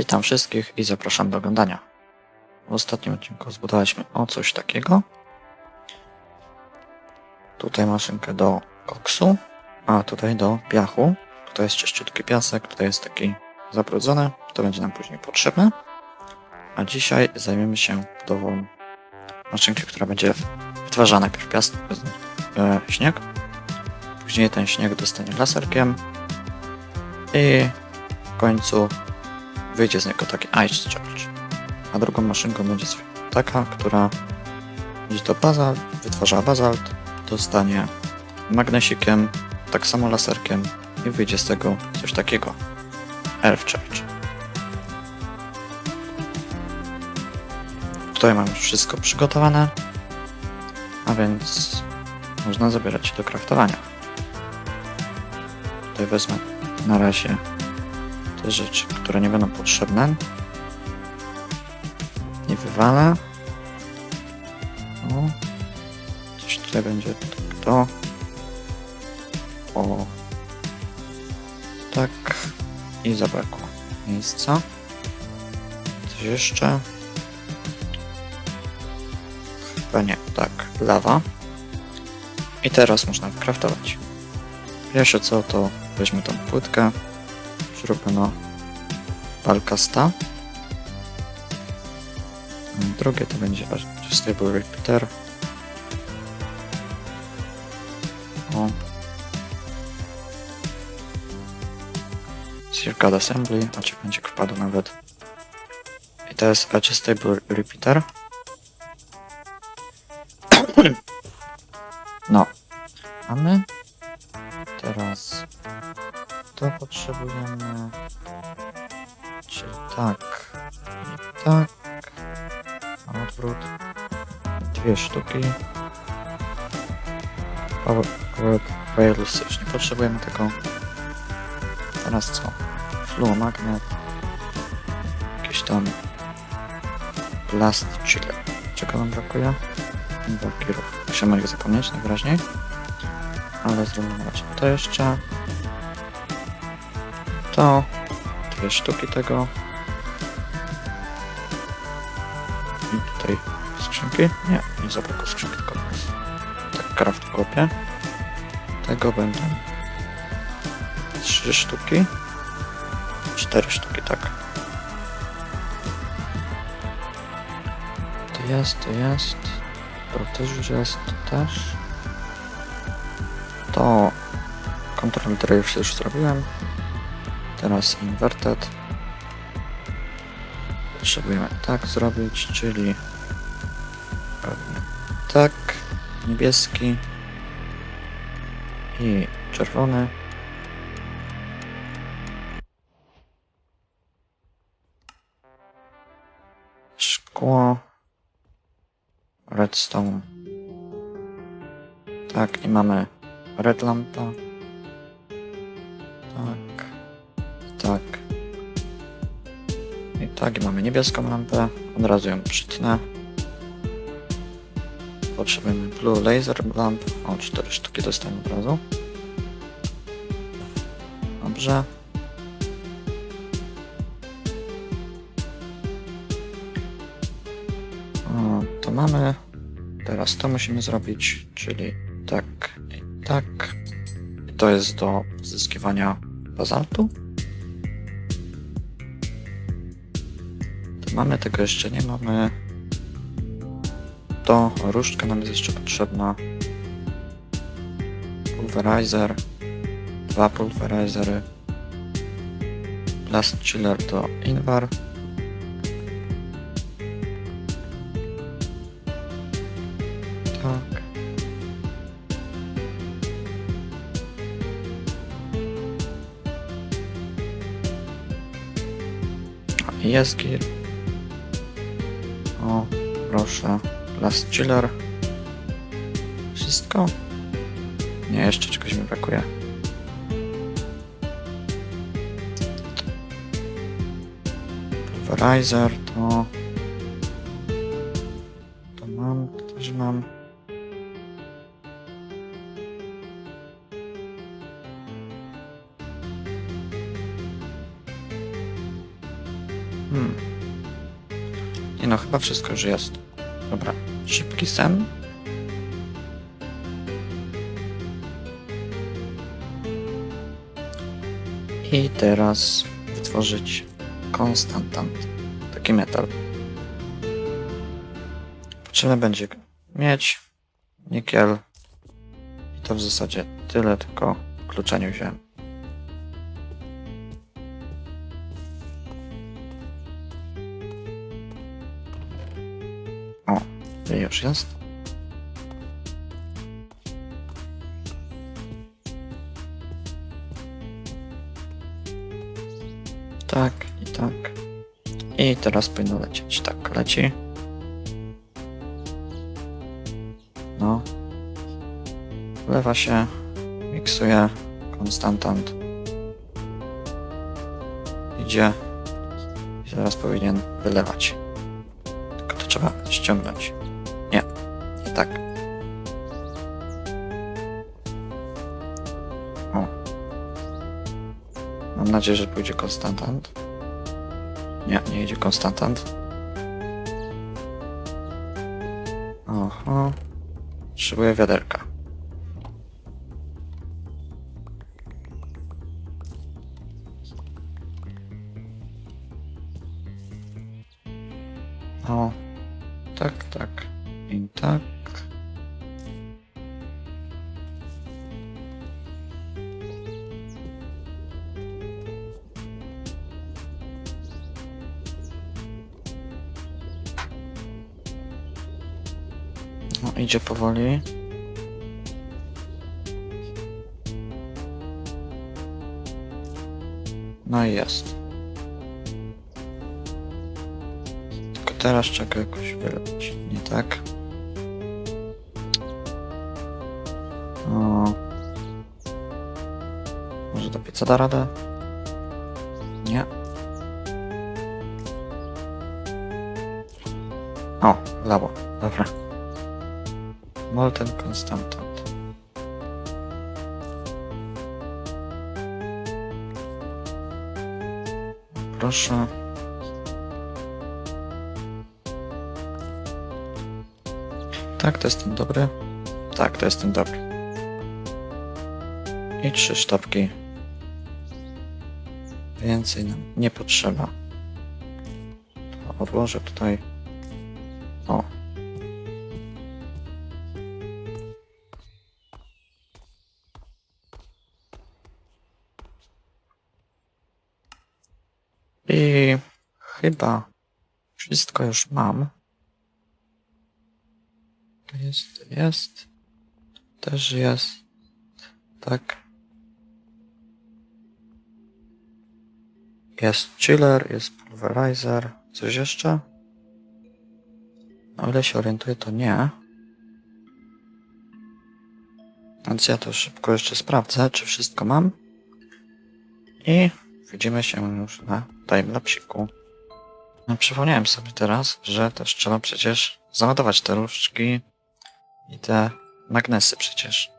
Witam wszystkich i zapraszam do oglądania. W ostatnim odcinku zbudowaliśmy o coś takiego. Tutaj maszynkę do koksu, a tutaj do piachu. Tutaj jest czyściutki piasek, tutaj jest taki zabrudzony, to będzie nam później potrzebne. A dzisiaj zajmiemy się budową maszynki, która będzie wytwarzała najpierw piasek, e, śnieg, później ten śnieg dostanie laserkiem i w końcu wyjdzie z niego taki ice charge. A drugą maszynką będzie taka, która będzie to bazalt, wytwarza bazalt, dostanie magnesikiem, tak samo laserkiem i wyjdzie z tego coś takiego. Earth charge. Tutaj mam już wszystko przygotowane, a więc można zabierać się do kraftowania. Tutaj wezmę na razie rzeczy, które nie będą potrzebne. Nie wywalę. O. Coś tutaj będzie to. O. Tak. I zabrakło miejsca. Coś jeszcze. Chyba nie. Tak. Lawa. I teraz można wykraftować. Pierwsze co to weźmy tą płytkę. Zrobiono Balkasta. Drugie to będzie Stable Repeater. O. Circuit Assembly, będzie wpadł nawet. I to jest Adjustable Repeater. No. A my teraz to potrzebujemy. Czyli tak i tak. Na odwrót. Dwie sztuki. Power, power rails już nie potrzebujemy tego. Teraz co? Flow magnet. Jakiś tam blast chiller. Czego nam brakuje? Inverkierów. Musimy ich zapomnieć najwyraźniej. Ale zrobimy to jeszcze. To dwie sztuki tego. I tutaj skrzynki? Nie, nie zabrakło skrzynki, tylko tak craft kopię. Tego będą trzy sztuki. Cztery sztuki, tak. To jest, to jest. To też już jest, to też. To kontrol drive już zrobiłem. Teraz inverted. Potrzebujemy tak zrobić, czyli tak, niebieski i czerwony. Szkło, redstone. Tak, i mamy red lampa. Tak. Tak, i mamy niebieską lampę. Od razu ją przytnę. Potrzebujemy blue laser lamp. O, cztery sztuki dostałem od razu. Dobrze. O, to mamy. Teraz to musimy zrobić, czyli tak i tak. To jest do pozyskiwania bazaltu. Mamy, tego jeszcze nie mamy. To różdżka nam jest jeszcze potrzebna. Pulverizer. Dwa pulverizery. Blast chiller do Invar. Tak. A, Jest gir. Proszę. Last chiller. Wszystko? Nie, jeszcze czegoś mi brakuje. Pulverizer to... To mam, to też mam. Hmm. Nie no, chyba wszystko już jest. Dobra, szybki sen. I teraz wytworzyć konstantant. Taki metal. Potrzebne będzie mieć, nikiel. I to w zasadzie tyle, tylko klucza nie wziąłem. Już jest. Tak i tak. I teraz powinno lecieć. Tak, leci. No. Wlewa się, miksuje, konstantant. Idzie i zaraz powinien wylewać. Tylko to trzeba ściągnąć. Tak. O. Mam nadzieję, że pójdzie konstantant. Nie, nie idzie konstantant. Oho. Potrzebuję wiaderka. No, idzie powoli. No i jest. Tylko teraz czeka jakoś wyleć. Nie tak. O. Może do pieca da radę? Nie. O, lało. Dobra. Molten Constantant. Proszę. Tak, to jest ten dobry. Tak, to jest ten dobry. I trzy sztabki. Więcej nam nie potrzeba. To odłożę tutaj. Chyba wszystko już mam. To jest, to jest. Też jest. Tak. Jest chiller, jest pulverizer. Coś jeszcze? O ile się orientuję, to nie. Więc ja to szybko jeszcze sprawdzę, czy wszystko mam. I widzimy się już na timelapsiku. No, Przypomniałem sobie teraz, że też trzeba przecież załadować te różdżki i te magnesy przecież.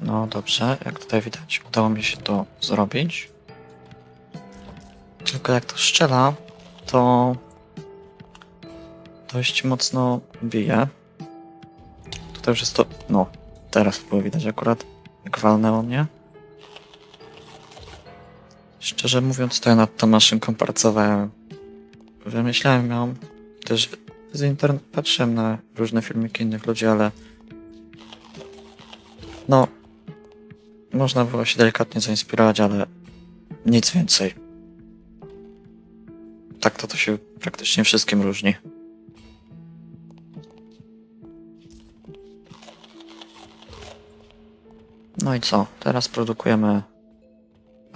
No dobrze, jak tutaj widać, udało mi się to zrobić. Tylko jak to szczela, to dość mocno bije. Tutaj już jest to. No, teraz było widać akurat, jak walnęło mnie. Szczerze mówiąc, to ja nad tą maszynką pracowałem. Wymyślałem ją. Też z internetu patrzyłem na różne filmiki innych ludzi, ale. No. Można było się delikatnie zainspirować, ale nic więcej. Tak to to się praktycznie wszystkim różni. No i co? Teraz produkujemy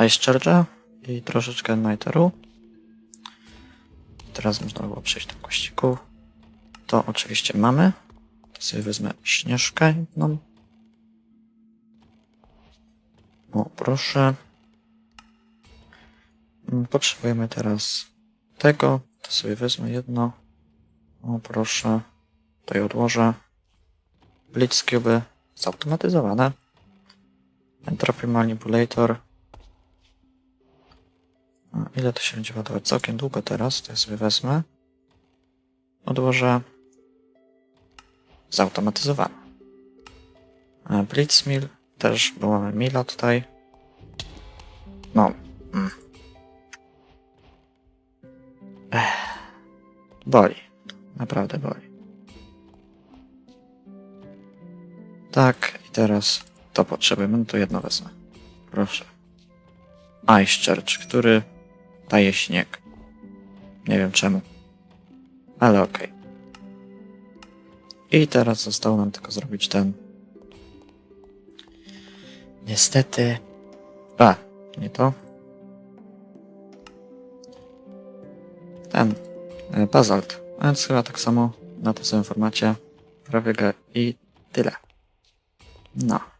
Ice Charge i troszeczkę Niteru. Teraz można było przejść do kościku. To oczywiście mamy. To sobie wezmę śnieżkę jedną. O, proszę. Potrzebujemy teraz tego. To sobie wezmę jedno. O, proszę. Tutaj odłożę. Blitz Cube zautomatyzowane. Entropy Manipulator. A ile to się będzie ładować? Całkiem długo teraz, to ja sobie wezmę. Odłożę. Zautomatyzowane. Blitzmill też, bo mamy Mila tutaj. No. Mm. Ech. Boli. Naprawdę boli. Tak, i teraz to potrzebujemy. No to jedno wezmę. Proszę. Ice Church, który daje śnieg. Nie wiem czemu. Ale okej. I teraz zostało nam tylko zrobić ten. Niestety. A, nie to. Ten. e, Bazalt. A więc chyba tak samo na tym samym formacie. Prawie i tyle. No.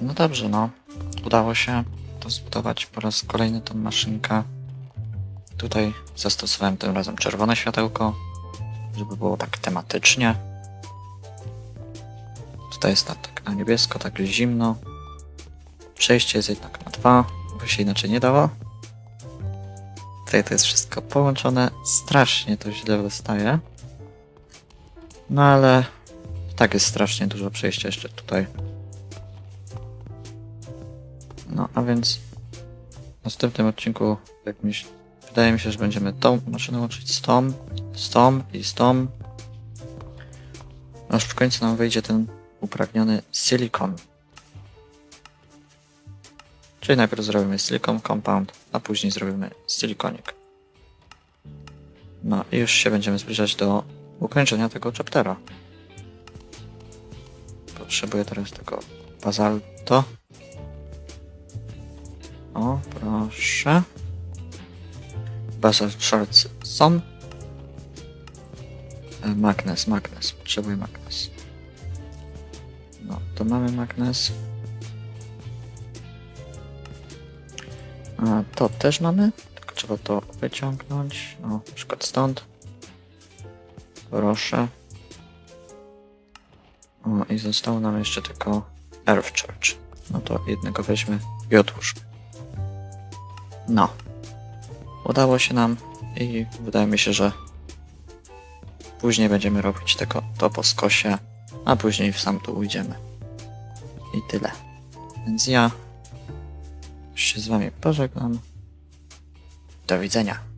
No dobrze, no. Udało się to zbudować po raz kolejny tą maszynkę. Tutaj zastosowałem tym razem czerwone światełko, żeby było tak tematycznie. Tutaj jest na, tak na niebiesko, tak zimno. Przejście jest jednak na dwa, bo się inaczej nie dało. Tutaj to jest wszystko połączone. Strasznie to źle wystaje. No ale tak jest strasznie dużo przejścia jeszcze tutaj. No, a więc w następnym odcinku, jak mi się, wydaje mi się, że będziemy tą maszynę łączyć z tą, z tą i z tą. Aż w końcu nam wyjdzie ten upragniony silikon. Czyli najpierw zrobimy silicon compound, a później zrobimy silikonik. No i już się będziemy zbliżać do ukończenia tego chaptera. Potrzebuję teraz tego bazalto. O, proszę. Basalt Shorts są. E, Magnes, magnes. Potrzebuję magnes. No, to mamy magnes. A to też mamy. Tylko trzeba to wyciągnąć. O, na przykład stąd. Proszę. O, i zostało nam jeszcze tylko Earth Church. No to jednego weźmy i otwórzmy. No. Udało się nam i wydaje mi się, że Później będziemy robić tego to po skosie, a później w sam dół ujdziemy. I tyle. Więc ja się z wami pożegnam. Do widzenia.